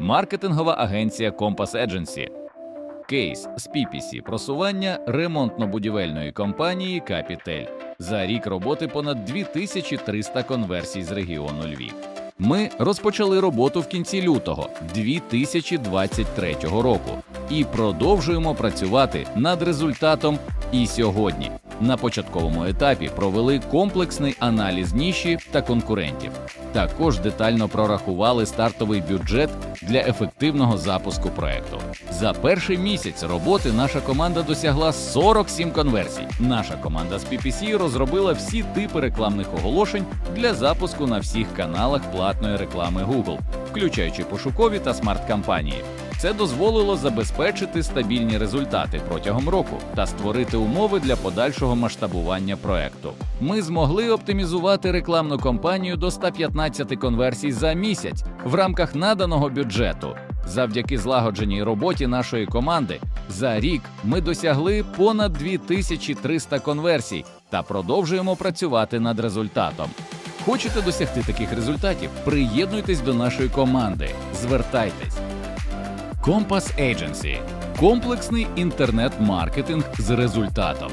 маркетингова агенція Compass Agency. Кейс з PPC просування ремонтно-будівельної компанії Капітель. За рік роботи понад 2300 конверсій з регіону Львів. Ми розпочали роботу в кінці лютого 2023 року і продовжуємо працювати над результатом і сьогодні. На початковому етапі провели комплексний аналіз ніші та конкурентів. Також детально прорахували стартовий бюджет для ефективного запуску проекту. За перший місяць роботи наша команда досягла 47 конверсій. Наша команда з PPC розробила всі типи рекламних оголошень для запуску на всіх каналах платної реклами Google, включаючи пошукові та смарт-кампанії. Це дозволило забезпечити стабільні результати протягом року та створити умови для подальшого масштабування проекту. Ми змогли оптимізувати рекламну кампанію до 115 конверсій за місяць в рамках наданого бюджету. Завдяки злагодженій роботі нашої команди за рік ми досягли понад 2300 конверсій та продовжуємо працювати над результатом. Хочете досягти таких результатів? Приєднуйтесь до нашої команди. Звертайтесь. Compass Agency – комплексний інтернет-маркетинг з результатом.